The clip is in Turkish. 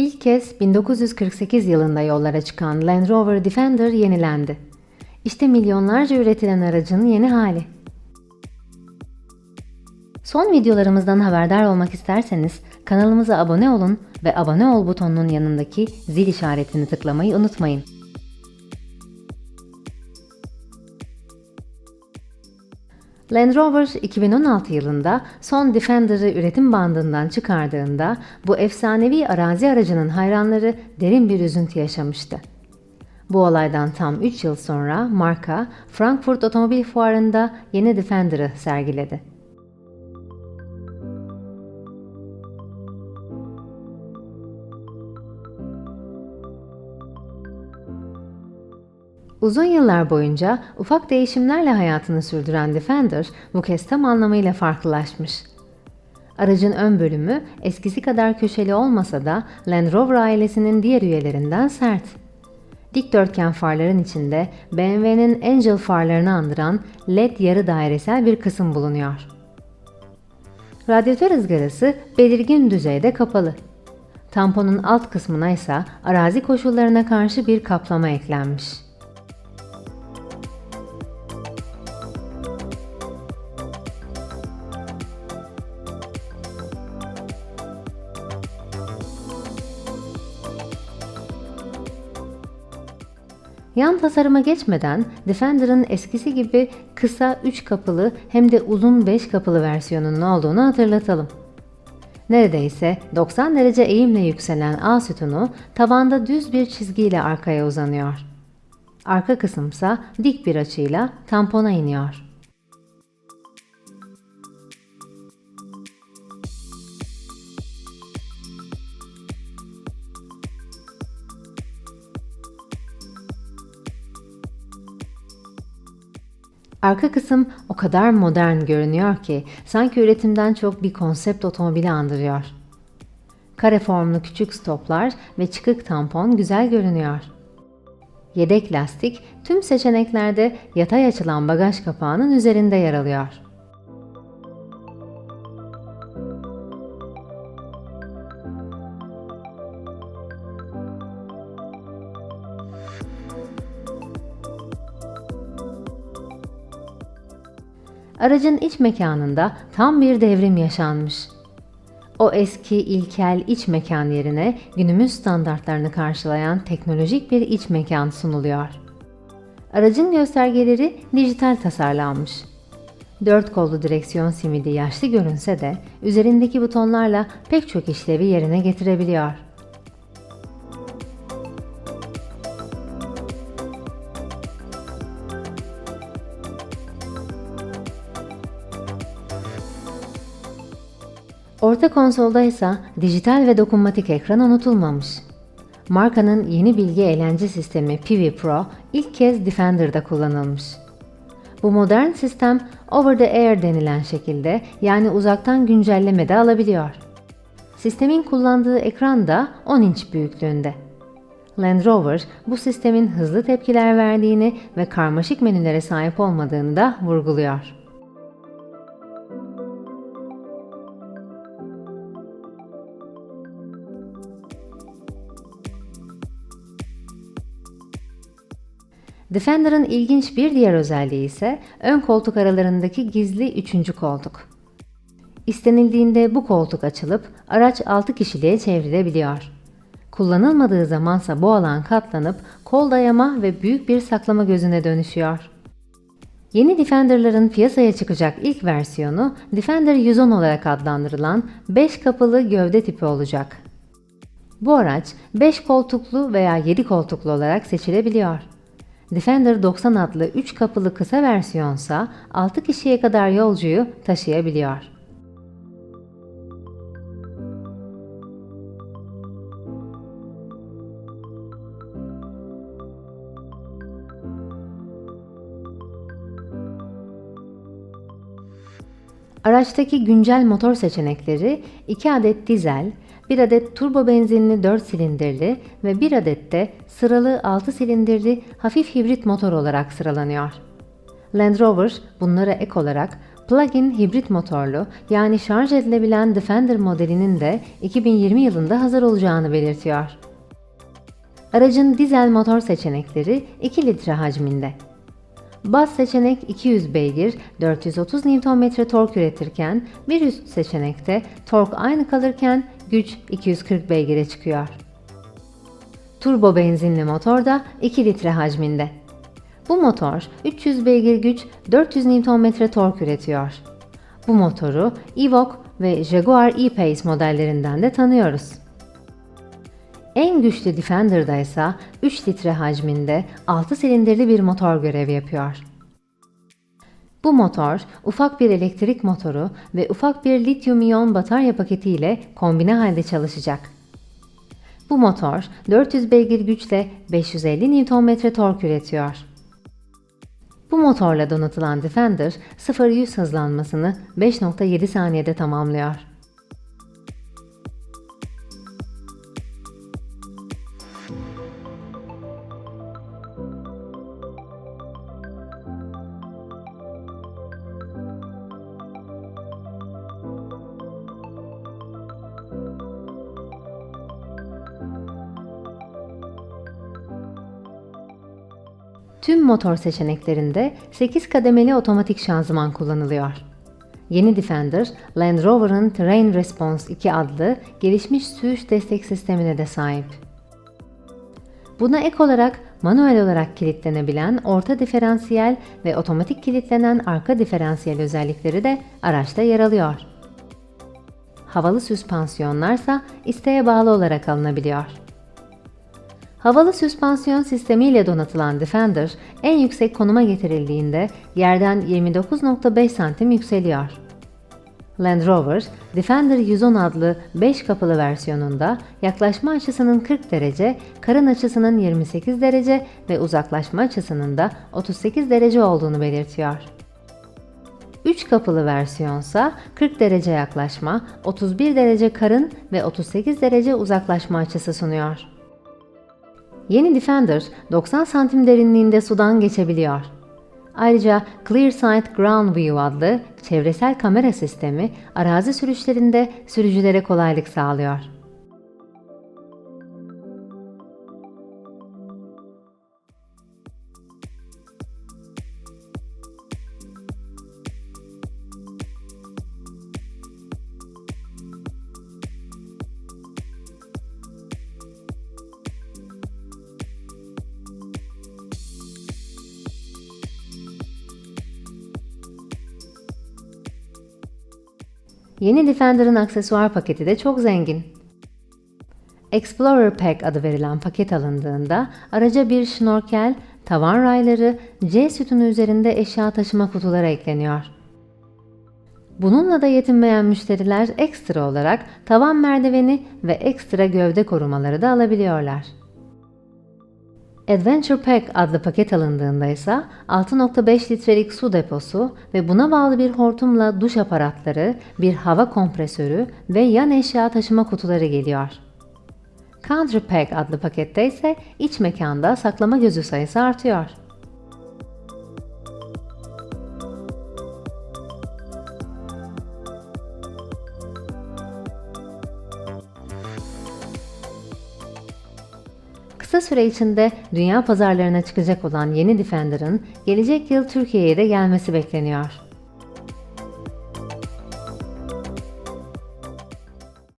İlk kez 1948 yılında yollara çıkan Land Rover Defender yenilendi. İşte milyonlarca üretilen aracın yeni hali. Son videolarımızdan haberdar olmak isterseniz kanalımıza abone olun ve abone ol butonunun yanındaki zil işaretini tıklamayı unutmayın. Land Rover 2016 yılında son Defender'ı üretim bandından çıkardığında bu efsanevi arazi aracının hayranları derin bir üzüntü yaşamıştı. Bu olaydan tam 3 yıl sonra marka Frankfurt Otomobil Fuarı'nda yeni Defender'ı sergiledi. Uzun yıllar boyunca ufak değişimlerle hayatını sürdüren Defender bu kez tam anlamıyla farklılaşmış. Aracın ön bölümü eskisi kadar köşeli olmasa da Land Rover ailesinin diğer üyelerinden sert. Dikdörtgen farların içinde BMW'nin Angel farlarını andıran LED yarı dairesel bir kısım bulunuyor. Radyatör ızgarası belirgin düzeyde kapalı. Tamponun alt kısmına ise arazi koşullarına karşı bir kaplama eklenmiş. Yan tasarıma geçmeden Defender'ın eskisi gibi kısa 3 kapılı hem de uzun 5 kapılı versiyonunun olduğunu hatırlatalım. Neredeyse 90 derece eğimle yükselen A sütunu tavanda düz bir çizgiyle arkaya uzanıyor. Arka kısımsa dik bir açıyla tampona iniyor. Arka kısım o kadar modern görünüyor ki sanki üretimden çok bir konsept otomobili andırıyor. Kare formlu küçük stoplar ve çıkık tampon güzel görünüyor. Yedek lastik tüm seçeneklerde yatay açılan bagaj kapağının üzerinde yer alıyor. Aracın iç mekanında tam bir devrim yaşanmış. O eski ilkel iç mekan yerine günümüz standartlarını karşılayan teknolojik bir iç mekan sunuluyor. Aracın göstergeleri dijital tasarlanmış. Dört kollu direksiyon simidi yaşlı görünse de üzerindeki butonlarla pek çok işlevi yerine getirebiliyor. Orta konsolda ise dijital ve dokunmatik ekran unutulmamış. Markanın yeni bilgi eğlence sistemi Pivi Pro ilk kez Defender'da kullanılmış. Bu modern sistem over the air denilen şekilde yani uzaktan güncelleme de alabiliyor. Sistemin kullandığı ekran da 10 inç büyüklüğünde. Land Rover bu sistemin hızlı tepkiler verdiğini ve karmaşık menülere sahip olmadığını da vurguluyor. Defender'ın ilginç bir diğer özelliği ise ön koltuk aralarındaki gizli üçüncü koltuk. İstenildiğinde bu koltuk açılıp araç 6 kişiliğe çevrilebiliyor. Kullanılmadığı zamansa bu alan katlanıp kol dayama ve büyük bir saklama gözüne dönüşüyor. Yeni Defender'ların piyasaya çıkacak ilk versiyonu Defender 110 olarak adlandırılan 5 kapılı gövde tipi olacak. Bu araç 5 koltuklu veya 7 koltuklu olarak seçilebiliyor. Defender 90 adlı 3 kapılı kısa versiyonsa 6 kişiye kadar yolcuyu taşıyabiliyor. Araçtaki güncel motor seçenekleri 2 adet dizel, 1 adet turbo benzinli 4 silindirli ve 1 adet de sıralı 6 silindirli hafif hibrit motor olarak sıralanıyor. Land Rover bunlara ek olarak plug-in hibrit motorlu yani şarj edilebilen Defender modelinin de 2020 yılında hazır olacağını belirtiyor. Aracın dizel motor seçenekleri 2 litre hacminde. Baz seçenek 200 beygir, 430 Nm tork üretirken bir üst seçenekte tork aynı kalırken güç 240 beygire çıkıyor. Turbo benzinli motor da 2 litre hacminde. Bu motor 300 beygir güç 400 Nm tork üretiyor. Bu motoru Evoque ve Jaguar E-Pace modellerinden de tanıyoruz. En güçlü Defender'da ise 3 litre hacminde 6 silindirli bir motor görev yapıyor. Bu motor ufak bir elektrik motoru ve ufak bir lityum iyon batarya paketi ile kombine halde çalışacak. Bu motor 400 beygir güçle 550 Nm tork üretiyor. Bu motorla donatılan Defender 0-100 hızlanmasını 5.7 saniyede tamamlıyor. Tüm motor seçeneklerinde 8 kademeli otomatik şanzıman kullanılıyor. Yeni Defender, Land Rover'ın Terrain Response 2 adlı gelişmiş sürüş destek sistemine de sahip. Buna ek olarak manuel olarak kilitlenebilen orta diferansiyel ve otomatik kilitlenen arka diferansiyel özellikleri de araçta yer alıyor. Havalı süspansiyonlarsa isteğe bağlı olarak alınabiliyor. Havalı süspansiyon sistemiyle donatılan Defender en yüksek konuma getirildiğinde yerden 29.5 santim yükseliyor. Land Rover, Defender 110 adlı 5 kapılı versiyonunda yaklaşma açısının 40 derece, karın açısının 28 derece ve uzaklaşma açısının da 38 derece olduğunu belirtiyor. 3 kapılı versiyonsa 40 derece yaklaşma, 31 derece karın ve 38 derece uzaklaşma açısı sunuyor. Yeni Defender 90 santim derinliğinde sudan geçebiliyor. Ayrıca ClearSight Ground View adlı çevresel kamera sistemi arazi sürüşlerinde sürücülere kolaylık sağlıyor. Yeni Defender'ın aksesuar paketi de çok zengin. Explorer Pack adı verilen paket alındığında araca bir şnorkel, tavan rayları, C sütunu üzerinde eşya taşıma kutuları ekleniyor. Bununla da yetinmeyen müşteriler ekstra olarak tavan merdiveni ve ekstra gövde korumaları da alabiliyorlar. Adventure Pack adlı paket alındığında ise 6.5 litrelik su deposu ve buna bağlı bir hortumla duş aparatları, bir hava kompresörü ve yan eşya taşıma kutuları geliyor. Country Pack adlı pakette ise iç mekanda saklama gözü sayısı artıyor. Kısa süre içinde dünya pazarlarına çıkacak olan yeni Defender'ın gelecek yıl Türkiye'ye de gelmesi bekleniyor.